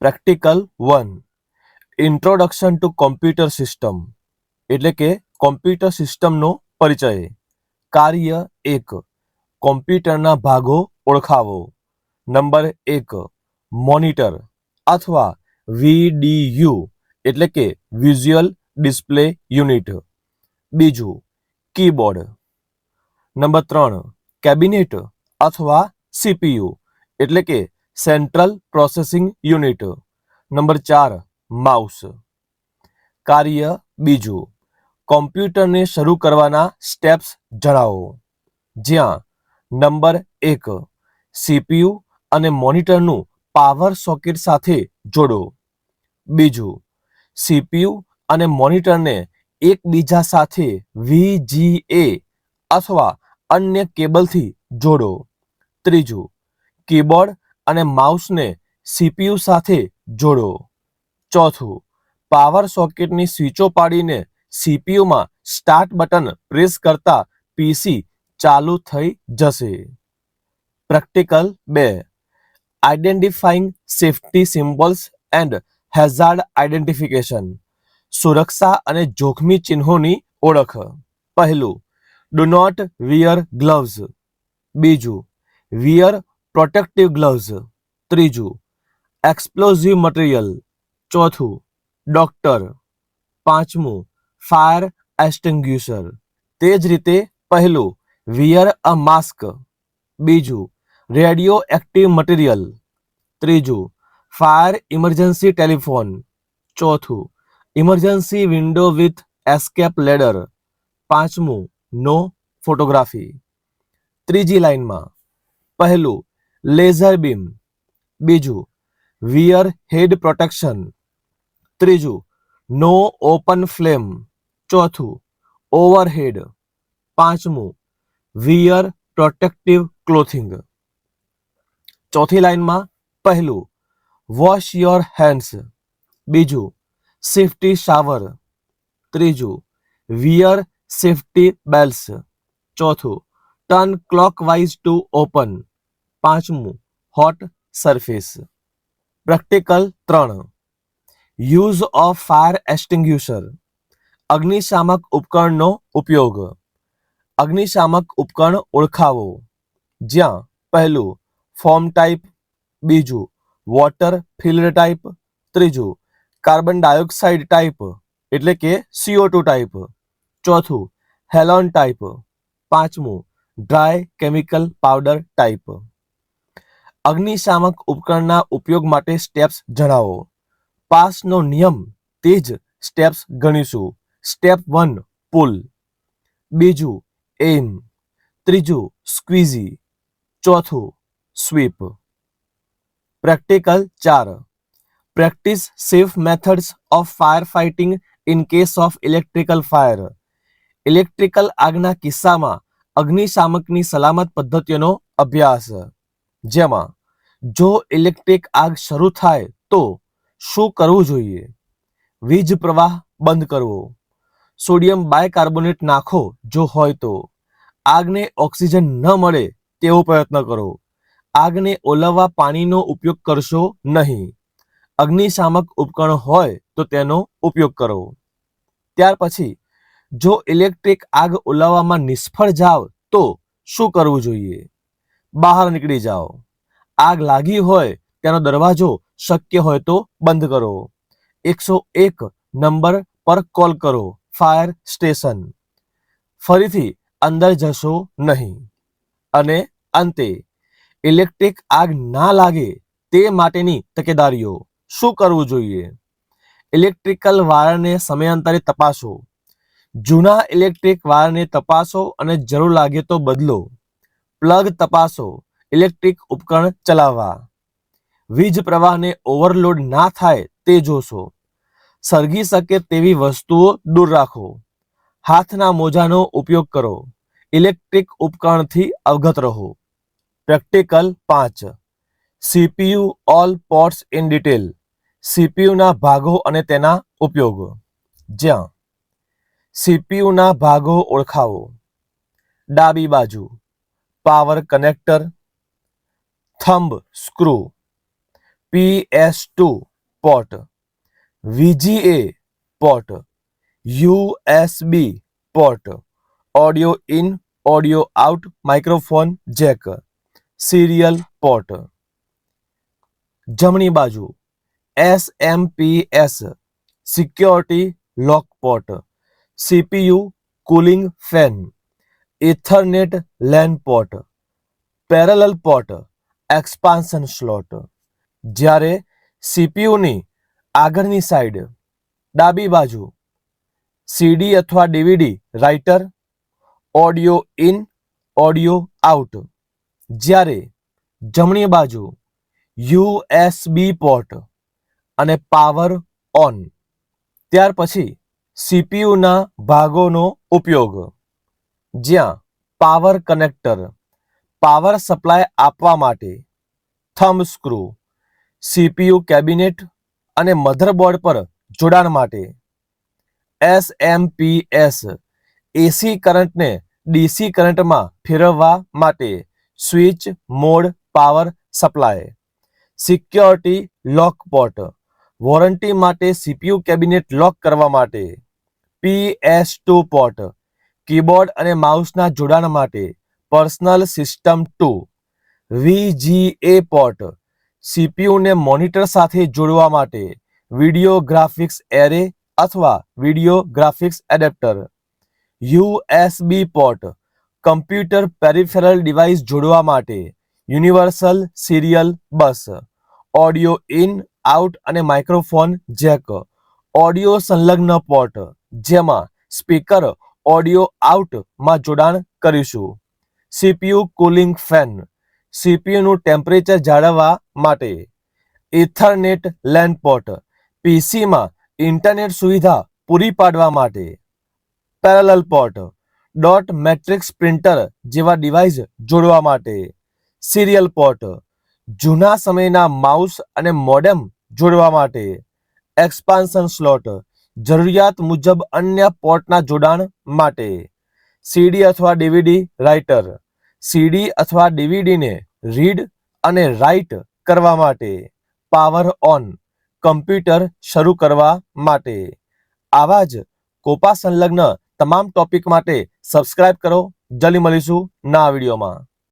Practical one introduction to computer system એટલે કે computer સિસ્ટમનો પરિચય. કાર્ય એક. કોમ્પ્યુટરના ભાગો ઓળખાવો. નંબર એક. મોનિટર અથવા વીડીયુ એટલે કે વિઝ્યુઅલ ડિસ્પ્લે યુનિટ બીજું કીબોર્ડ નંબર ત્રણ. કેબિનેટ અથવા સીપીયુ એટલે કે સેન્ટ્રલ પ્રોસેસિંગ યુનિટ. નંબર ચાર, માઉસ. કાર્ય બીજું. કોમ્પ્યુટરને શરૂ કરવાના સ્ટેપ્સ જણાવો. જ્યાં, નંબર એક, સીપીયુ અને મોનિટરનું પાવર સોકેટ સાથે જોડો. બીજું, સીપીયુ અને મોનિટરને એકબીજા સાથે વીજીએ અથવા અન્ય કેબલથી જોડો. ત્રીજું, કીબોર્ડ અને માઉસને સીપીયુ સાથે જોડો. ચોથું, પાવર સોકેટની સ્વિચો પાડીને સીપીયુમાં સ્ટાર્ટ બટન પ્રેસ કરતા પીસી ચાલુ થઈ જશે. પ્રેક્ટિકલ બે identifying safety symbols and hazard identification, સુરક્ષા અને જોખમી ચિહ્નોની ઓળખ. પહેલું, ડુ નોટ વિયર ગ્લવ્સ. બીજું, વિયર પ્રોટેક્ટિવ ગ્લવ્સ. ત્રીજું, એક્સપ્લોઝિવ મટીરિયલ. ચોથું, ડોક્ટર. પાંચમું, ફાયર એસ્ટિંગ્યુશર તે જ રીતે પહેલું, વિયર અ માસ્ક. બીજું રેડિયો એક્ટિવ મટીરિયલ. ત્રીજું, ફાયર ઇમરજન્સી ટેલિફોન. ચોથું, emergency window with escape ladder. પાંચમું, નો ફોટોગ્રાફી. ત્રીજી લાઇનમાં, પહેલું લેઝર બીમ. બીજું, વિયર હેડ પ્રોટેક્શન. ત્રીજું, નો ઓપન ફ્લેમ. ચોથું, ઓવરહેડ. પાંચમું, વિયર પ્રોટેક્ટિવ ક્લોથિંગ. ચોથી લાઇનમાં પહેલું, વોશ યોર હેન્ડ્સ. બીજું, સેફટી શાવર. ત્રીજું, વિયર સેફટી બેલ્સ ચોથું, ટર્ન ક્લોકવાઇઝ ટુ ઓપન. પાંચમું હોટ સરફેસ પ્રેક્ટિકલ ત્રણ. યુઝ ઓફ ફાયર એસ્ટિંગ્યુશર અગ્નિશામક ઉપકરણનો ઉપયોગ. અગ્નિશામક ઉપકરણ ઓળખાવો. જ્યાં, પહેલું ફોર્મ ટાઈપ બીજું વોટર ફિલ્ડ ટાઈપ ત્રીજું કાર્બન ડાયોક્સાઇડ ટાઈપ એટલે કે સીઓ ટુ ટાઈપ ચોથું હેલોન ટાઈપ પાંચમું ડ્રાય કેમિકલ પાવડર ટાઈપ અગ્નિશામક ઉપકરણના ઉપયોગ માટે સ્ટેપ્સ જણાવો. પાસનો નિયમ તે જ સ્ટેપ્સ ગણીશું. Step one, pull. બીજું એમ ત્રીજું, સ્ક્વીઝી. ચોથું, સ્વીપ. પ્રેક્ટિકલ ચાર. Practice safe methods of fire fighting in case of electrical fire. Electrical આગના કિસ્સામાં અગ્નિશામકની સલામત પદ્ધતિઓનો અભ્યાસ. જેમાં, જો ઇલેક્ટ્રિક આગ શરૂ થાય તો શું કરવું જોઈએ? વીજ પ્રવાહ બંધ કરવો. સોડિયમ બાયકાર્બોનેટ નાખો જો હોય તો. આગને ઓક્સિજન ન મળે તેવો પ્રયત્ન કરો. આગને ઓલવવા પાણીનો ઉપયોગ કરશો નહીં. અગ્નિશામક ઉપકરણ હોય તો તેનો ઉપયોગ કરો. ત્યાર પછી, જો ઇલેક્ટ્રિક આગ ઓલવવામાં નિષ્ફળ જાવ તો શું કરવું જોઈએ? બહાર નીકળી જાઓ. આગ લાગી હોય તેનો દરવાજો શક્ય હોય તો બંધ કરો. એકસો એક નંબર પર કોલ કરો. Fire station. ફરીથી અંદર જશો નહીં. અને અંતે, ઇલેક્ટ્રિક આગ ના લાગે તે માટેની તકેદારીઓ. શું કરવું જોઈએ? ઇલેક્ટ્રિકલ વાયરને સમયાંતરે તપાસો. જૂના ઇલેક્ટ્રિક વાયરને તપાસો અને જરૂર લાગે તો બદલો. પ્લગ તપાસો. ઇલેક્ટ્રિક ઉપકરણ ચલાવવા. વીજ પ્રવાહને ઓવરલોડ ના થાય તે જોશો. સળગી શકે તેવી વસ્તુઓ દૂર રાખો. હાથના મોજાનો ઉપયોગ કરો. ઇલેક્ટ્રિક ઉપકરણથી અવગત રહો. પ્રેક્ટિકલ પાંચ. CPU all ports in detail. સીપીયુના ભાગો અને તેના ઉપયોગ. જ્યાં. સીપીયુના ભાગો ઓળખાવો. ડાબી બાજુ. Power connector, thumb screw, P S two port, VGA port, USB port, audio in, audio out, microphone jack, serial port. જમણી બાજુ, SMPS, security lock port, CPU cooling fan. Ethernet LAN port, parallel port expansion slot. જ્યારે સીપીયુની આગળની side, ડાબી બાજુ, CD અથવા DVD writer audio in, audio out. જ્યારે જમણી બાજુ, યુએસબી પોર્ટ અને પાવર ઓન. ત્યાર પછી સીપીયુના ભાગોનો ઉપયોગ. જ્યાં પાવર કનેક્ટર પાવર સપ્લાય આપવા માટે થમ્બ સ્ક્રૂ સીપીયુ કેબિનેટ અને મધરબોર્ડ પર જોડાણ માટે એસએમપીએસ એસી કરંટને ડીસી કરંટમાં ફેરવવા માટે switch mode power supply security lock port warranty માટે સીપીયુ કેબિનેટ લોક કરવા માટે પીએસ ટુ પોર્ટ કીબોર્ડ અને માઉસના જોડાણ માટે personal system two, VGA port, સીપીયુને monitor સાથે જોડવા માટે વિડિયો ગ્રાફિક્સ એરે અથવા video graphics adapter, USB port, computer peripheral device જોડવા માટે universal serial bus, audio in, out અને માઇક્રોફોન જેક, ઓડિયો સંલગ્ન પોર્ટ, જેમાં સ્પીકર ઓડિયો આઉટમાં જોડાણ કરીશું. CPU cooling fan. સીપીયુનું ટેમ્પરેચર જાળવવા માટે ઇથરનેટ લેન પોર્ટ પીસીમાં ઇન્ટરનેટ સુવિધા પૂરી પાડવા માટે parallel port. Dot matrix printer જેવા ડિવાઇસ જોડવા માટે સિરિયલ પોર્ટ. જૂના સમયના માઉસ અને મોડેમ જોડવા માટે એક્સપાન્શન સ્લોટ. જરૂરિયાત મુજબ અન્ય પોર્ટના જોડાણ માટે સીડી અથવા ડીવીડી રાઇટર, સીડી અથવા ડીવીડીને રીડ અને રાઇટ કરવા માટે પાવર ઓન કમ્પ્યુટર શરૂ કરવા માટે. આવા જ કોપા સંલગ્ન તમામ ટોપિક માટે સબસ્ક્રાઇબ કરો. જલ્દી મળીશું ના વિડીયોમાં.